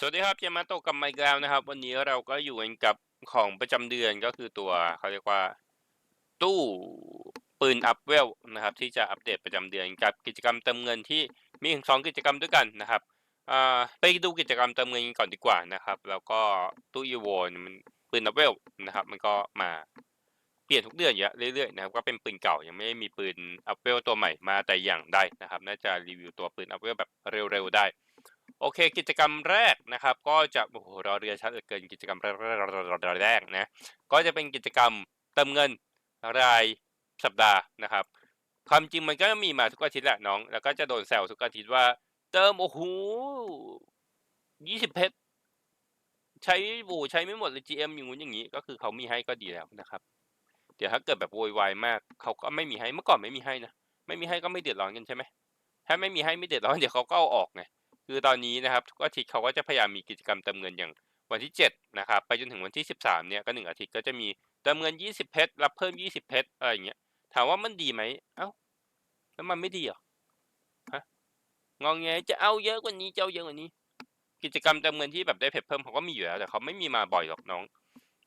สวัสดีครับเจมาโตกับไมค์แล้วนะครับ วันนี้เราก็อยู่กันกับของประจำเดือนก็คือตัวเขาเรียกว่า ตู้ปืนอัพเวลนะครับ ที่จะอัปเดตประจำเดือนกับกิจกรรมเติมเงินที่มีถึงสองกิจกรรมด้วยกันนะครับไปดูกิจกรรมเติมเงินกันก่อนดีกว่านะครับ แล้วก็ตู้อีโวนมันปืนอัพเวลนะครับ มันก็มาเปลี่ยนทุกเดือนอยู่แล้วเรื่อยๆนะครับก็เป็นปืนเก่ายังไม่ได้มีปืนอัพเวลตัวใหม่มาแต่อย่างใดนะครับ น่าจะรีวิวตัวปืนอัพเวลแบบเร็วๆได้ โอเคกิจกรรมแรกนะครับ ก็จะโอ้โหรอเรือชัดเหลือเกินกิจกรรมแรกแรกนะก็จะเป็นกิจกรรมเติมเงินรายสัปดาห์นะครับ ความจริงมันก็มีมาทุกอาทิตย์แหละน้อง แล้วก็จะโดนแซวทุกอาทิตย์ว่า เติมโอ้โหยี่สิบเพชรใช้โอ้ใช้ไม่หมดเลย GM อย่างงู้นอย่างนี้ ก็คือเขามีให้ก็ดีแล้วนะครับ เดี๋ยวถ้าเกิดแบบโวยวายมากเขาก็ไม่มีให้เมื่อก่อนไม่มีให้นะไม่มีให้ก็ไม่เดือดร้อนกันใช่ไหมถ้าไม่มีให้ไม่เดือดร้อนเดี๋ยวเขาก็เอาออกไง คือตอนนี้นะครับทุกอาทิตย์เขาก็จะพยายามมีกิจกรรมเติมเงินอย่างวันที่7นะครับไปจนถึงวันที่ 13เนี่ยก็หนึ่งอาทิตย์ก็จะมีเติมเงิน 20 เพชรรับเพิ่ม 20 เพชรอะไรอย่างเงี้ยถามว่ามันดีไหมเอ้าแล้วมันไม่ดีเหรอฮะงองแงจะเอาเยอะกว่านี้จะเอาเยอะกว่านี้ กิจกรรมเติมเงินที่แบบได้เพชรเพิ่มเขาก็มีอยู่แล้วแต่เขาไม่มีมาบ่อยหรอกน้อง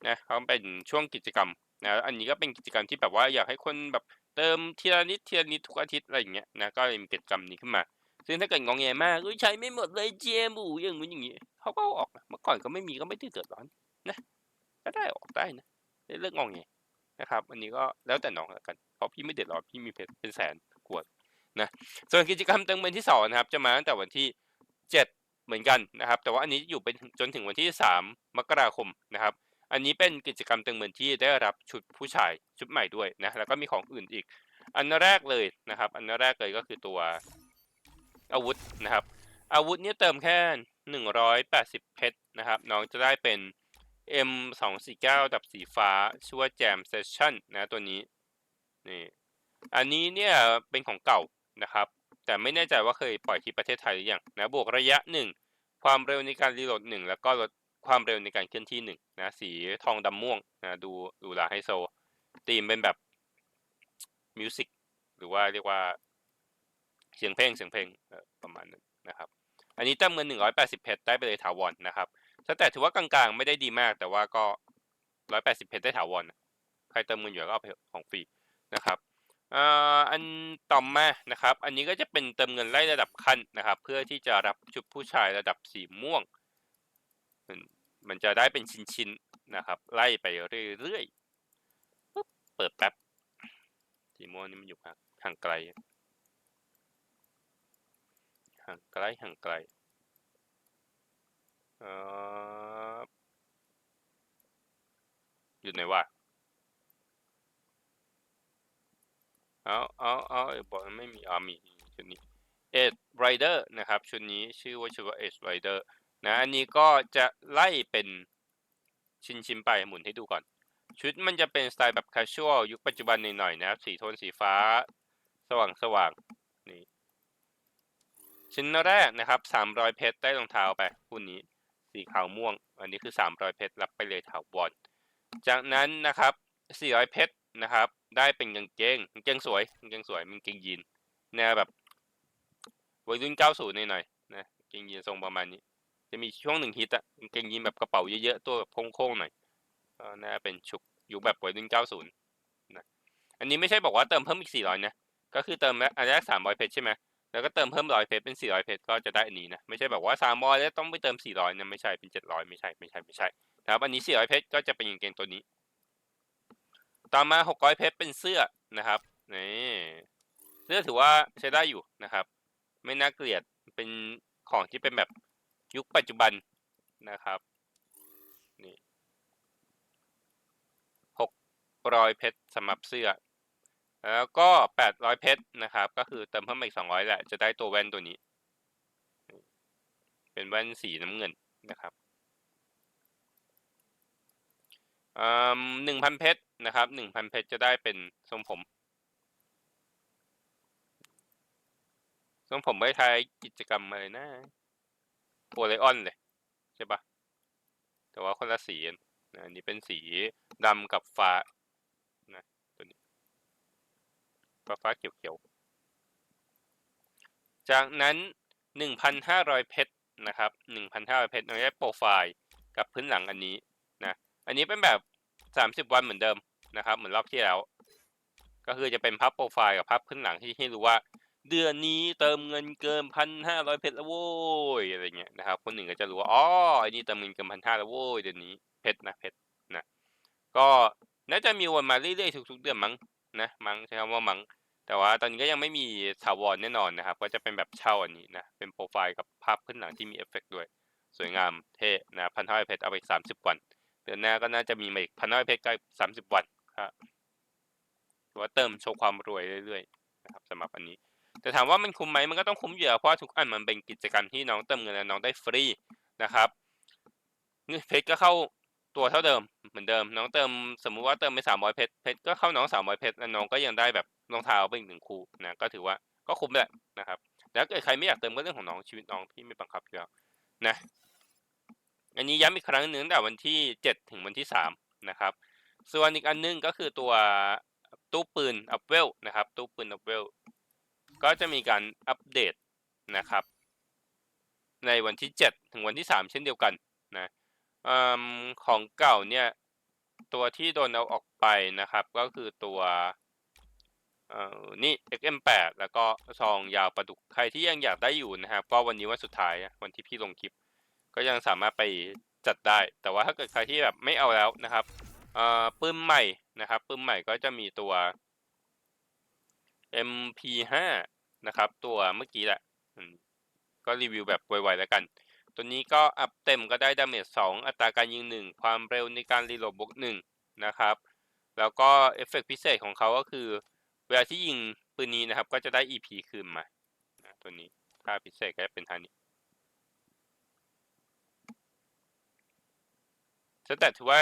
นะเขาเป็นช่วงกิจกรรมนะอันนี้ก็เป็นกิจกรรมที่แบบว่าอยากให้คนแบบเติมทีละนิดทีละนิดทุกอาทิตย์อะไรอย่างเงี้ยนะก็เลยมีกิจกรรมนี้ขึ้นมา ซึ่งถ้าเกิดงองแงมากใช้ไม่หมดเลยเจมูอย่างงู้นอย่างงี้เขาก็ออกนะเมื่อก่อนก็ไม่มีก็ไม่ได้เดือดร้อนนะก็ได้ออกได้นะได้เลิกงองแงนะครับอันนี้ก็แล้วแต่น้องแล้วกันเพราะพี่ไม่เดือดร้อนพี่มีเพชรเป็นแสนขวดนะส่วนกิจกรรมเติมเงินที่สองนะครับ จะมาตั้งแต่วันที่เจ็ดเหมือนกันนะครับ แต่ว่าอันนี้อยู่ไปจนถึงวันที่สามมกราคมนะครับ อันนี้เป็นกิจกรรมเติมเงินที่ได้รับชุดผู้ชายชุดใหม่ด้วยนะแล้วก็มีของอื่นอีก อันแรกเลยนะครับ อันแรกเลยก็คือตัว อาวุธนะครับ อาวุธเนี่ยเติมแค่ 180 เพชรนะครับ น้องจะได้เป็น M 2 4 9 ดับสีฟ้าชื่อว่า Jam Session นะตัวนี้นี่อันนี้เนี่ยเป็นของเก่านะครับ แต่ไม่แน่ใจว่าเคยปล่อยที่ประเทศไทยหรือยังนะบวกระยะ 1 ความเร็วในการรีโหลด 1 แล้วก็ลดความเร็วในการเคลื่อนที่1นะสีทองดำม่วงนะดูดูลาไฮโซตีมเป็นแบบมิวสิกหรือว่าเรียกว่า เสียงเพลงเสียงเพลงประมาณนั้นนะครับ อันนี้เติมเงิน 180 เพชรได้ไปเลยถาวรนะครับแต่ถือว่ากลางๆ ไม่ได้ดีมาก แต่ว่าก็ 180 เพชรได้ถาวรใครเติมเงินอยู่ก็เอาไปของฟรีนะครับอ,อันต่อมานะครับ อันนี้ก็จะเป็นเติมเงินไล่ระดับขั้นนะครับ เพื่อที่จะรับชุดผู้ชายระดับสีม่วง มันมันจะได้เป็นชิ้นๆนะครับ ไล่ไปเรื่อยๆเปิดแป๊บสีม่วงนี่มันอยู่ห่างไกล ห่างไกลห่างไกลอยู่ไหนวะ เอาเอาเอาไอ้บอกไม่มีอ่ามีชุดนี้เอ็ดไรเดอร์นะครับ ชุดนี้ชื่อว่าชื่อว่าเอ็ดไรเดอร์นะอันนี้ก็จะไล่เป็นชิ้นชิ้นๆไปหมุนให้ดูก่อน ชุดมันจะเป็นสไตล์แบบ casual ยุคปัจจุบันหน่อยๆนะครับ สีโทนสีฟ้า สว่างสว่างๆนี่ ชิ้นแรกนะครับ300เพชรได้รองเท้าไปคู่นี้สีขาวม่วง อันนี้คือ300เพชรรับไปเลยถาวรจากนั้นนะครับ400เพชรนะครับ ได้เป็นกางเกงกางเกงสวยกางเกงสวยมันกางเกงยีนแนวแบบวัยรุ่น90หน่อยๆนะกางเกงยีนทรงประมาณนี้ จะมีช่วงหนึ่งฮิตอะกางเกงยีนแบบกระเป๋าเยอะๆตัวแบบโค้งๆหน่อยก็น่าเป็นชุกอยุคแบบวัยรุ่น90นะอันนี้ไม่ใช่บอกว่าเติมเพิ่มอีก400นะก็คือเติมอันแรก300เพชรใช่ไหม แล้วก็เติมเพิ่มร้อยเพชรเป็นสี่ร้อยเพชรก็จะได้อันนี้นะ ไม่ใช่แบบว่าสามร้อยแล้วต้องไปเติมสี่ร้อยนะไม่ใช่เป็นเจ็ดร้อยไม่ใช่ไม่ใช่ไม่ใช่นะครับอันนี้สี่ร้อยเพชรก็จะเป็นกางเกงตัวนี้ ต่อมาหกร้อยเพชรเป็นเสื้อนะครับนี่เสื้อถือว่าใช้ได้อยู่นะครับ ไม่น่าเกลียดเป็นของที่เป็นแบบยุคปัจจุบันนะครับนี่หกร้อยเพชรสำหรับเสื้อ แล้วก็ 800 เพชรนะครับ ก็คือเติมเพิ่มมาอีก 200 แหละ จะได้ตัวแว่นตัวนี้ เป็นแว่นสีน้ำเงินนะครับหนึ่งพันเพชรนะครับหนึ่งพันเพชรจะได้เป็นทรงผมทรงผมไม่ทายกิจกรรมอะไรนะโอไลออนเลย ใช่ปะแต่ว่าคนละสีนะอันนี้เป็นสีดำกับฟ้า ฟ้าฟ้าเขียวๆจากนั้น 1,500 เพชรนะครับหนึ่งพันห้าร้อยเพชรน้องได้โปรไฟล์กับพื้นหลังอันนี้นะอันนี้เป็นแบบสามสิบวันเหมือนเดิมนะครับ เหมือนรอบที่แล้ว ก็คือจะเป็นภาพโปรไฟล์กับภาพพื้นหลังที่ให้รู้ว่า เดือนนี้เติมเงินเกินพันห้าร้อยเพชรแล้วโว้ยอะไรเงี้ยนะครับ คนหนึ่งก็จะรู้ว่าอ๋อไอ้นี่เติมเงินเกินพันห้าแล้วโว้ยเดือนนี้เพชรนะเพชรนะก็น่าจะมีวนมาเรื่อยๆทุกๆเดือนมั้งนะมั้งใช้คำว่ามั้ง แต่ว่าตอนนี้ก็ยังไม่มีถาวรแน่นอนนะครับ ก็จะเป็นแบบเช่าอันนี้นะ เป็นโปรไฟล์กับภาพพื้นหลังที่มีเอฟเฟกต์ด้วย สวยงามเท่นะพันห้าร้อยเพชรเอาไปสามสิบวัน เดือนหน้าก็น่าจะมีมาอีกพันห้าร้อยเพชรก็สามสิบวันครับถือว่าเติมโชว์ความรวยเรื่อยๆนะครับสำหรับอันนี้ แต่ถามว่ามันคุ้มไหมมันก็ต้องคุ้มอยู่แล้วเพราะทุกอันมันเป็นกิจกรรมที่น้องเติมเงินแล้วน้องได้ฟรีนะครับเงินเพชรก็เข้า ตัวเท่าเดิมเหมือนเดิม น้องเติมสมมุติว่าเติมไปสามร้อยเพชรเพชรก็เข้าน้องสามร้อยเพชรแล้วน้องก็ยังได้แบบรองเท้าไปอีกหนึ่งคู่นะก็ถือว่าก็คุ้มแหละนะครับแล้วใครไม่อยากเติมก็เรื่องของน้องชีวิตน้องพี่ไม่บังคับอยู่แล้วนะอันนี้ย้ำอีกครั้งหนึ่งแต่วันที่เจ็ดถึงวันที่สามนะครับ ส่วนอีกอันหนึงก็คือตัวตู้ปืนอัพเวลนะครับ ตู้ปืนอัพเวลก็จะมีการอัปเดตนะครับ ในวันที่ 7 ถึงวันที่ 3 เช่นเดียวกันนะ อมของเก่าเนี่ย ตัวที่โดนเอาออกไปนะครับ ก็คือตัวเอ่อนี่ XM8 แล้วก็ซองยาวประดุกใครที่ยังอยากได้อยู่นะครับ ก็วันนี้วันสุดท้ายวันที่พี่ลงคลิป ก็ยังสามารถไปจัดได้ แต่ว่าถ้าเกิดใครที่แบบไม่เอาแล้วนะครับเอ่อปื้มใหม่นะครับปื้มใหม่ก็จะมีตัว MP5 นะครับ ตัวเมื่อกี้แหละก็รีวิวแบบไวๆแล้วกัน ตัวนี้ก็อัพเต็มก็ได้ดาเมจ2อัตราการยิง 1 ความเร็วในการรีโหลดบวก1นะครับ แล้วก็เอฟเฟกต์พิเศษของเขาก็คือ เวลาที่ยิงปืนนี้นะครับ ก็จะได้ EP คืนมาตัวนี้ค่าพิเศษก็จะเป็นท่านี้แตทถือว่า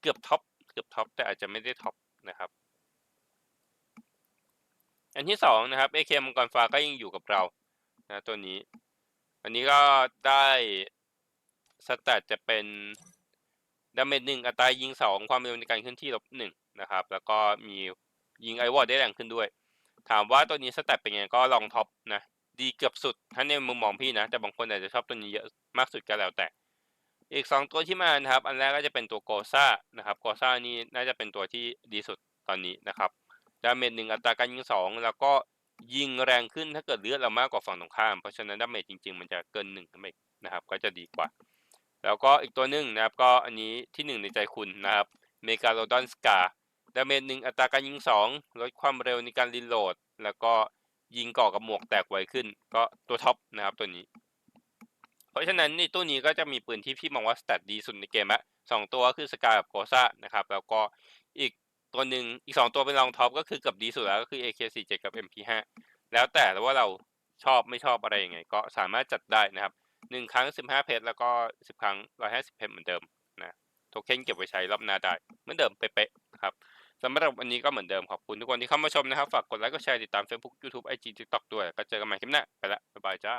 เกือบท็อปเกือบท็อปแต่อาจจะไม่ได้ท็อปนะครับ อันที่สองนะครับ AK มังกรฟ้าก็ยังอยู่กับเรานะตัวนี้ อันนี้ก็ได้สแตทจะเป็นดาเมจหนึ่งอัตรายิงสองความเร็วในการเคลื่อนที่ลบหนึ่งนะครับ แล้วก็มียิงไอวอร์ดได้แรงขึ้นด้วย ถามว่าตัวนี้สแตทเป็นไงก็ลองท็อปนะ ดีเกือบสุดถ้าในมุมมองพี่นะ แต่บางคนอาจจะชอบตัวนี้เยอะมากสุดก็แล้วแต่ อีกสองตัวที่มานะครับ อันแรกก็จะเป็นตัวโกซ่านะครับโกซ่านี่น่าจะเป็นตัวที่ดีสุดตอนนี้นะครับดาเมจหนึ่งอัตราการยิงสองแล้วก็ ยิงแรงขึ้นถ้าเกิดเลือดเรามากกว่าฝั่งตรงข้าม เพราะฉะนั้นดาเมจจริง ๆ มันจะเกินหนึ่งขึ้นไปนะครับ ก็จะดีกว่า แล้วก็อีกตัวหนึ่งนะครับ ก็อันนี้ที่หนึ่งในใจคุณนะครับเมกาโลดอนสกาดาเมจหนึ่งอัตราการยิงสองลดความเร็วในการรีโหลด แล้วก็ยิงกาะกับหมวกแตกไวขึ้น ก็ตัวท็อปนะครับตัวนี้ เพราะฉะนั้นในตู้นี้ก็จะมีปืนที่พี่มองว่าสแตทดีสุดในเกมละสองตัวคือสกากับโกซ่านะครับ แล้วก็อีก ตัวหนึ่งอีกสองตัวเป็นรองท็อปก็คือเกับดีสุดแล้วก็คือ AK47 กับ MP5 แล้วแต่ว่าเราชอบไม่ชอบอะไรยังไง ก็สามารถจัดได้นะครับหนึ่งครั้ง15เพชรแล้วก็10ครั้ง150เพชรเหมือนเดิมนะโทเค็นเก็บไว้ใช้รอบหน้าได้เหมือนเดิมเป๊ะๆนะครับสำหรับวันนี้ก็เหมือนเดิมขอบคุณทุกคนที่เข้ามาชมนะครับ ฝากกดไลค์กดแชร์ติดตาม Facebook YouTube IG TikTok ด้วย ก็เจอกันใหม่คลิปหน้าไปละบ๊ายบายจ้า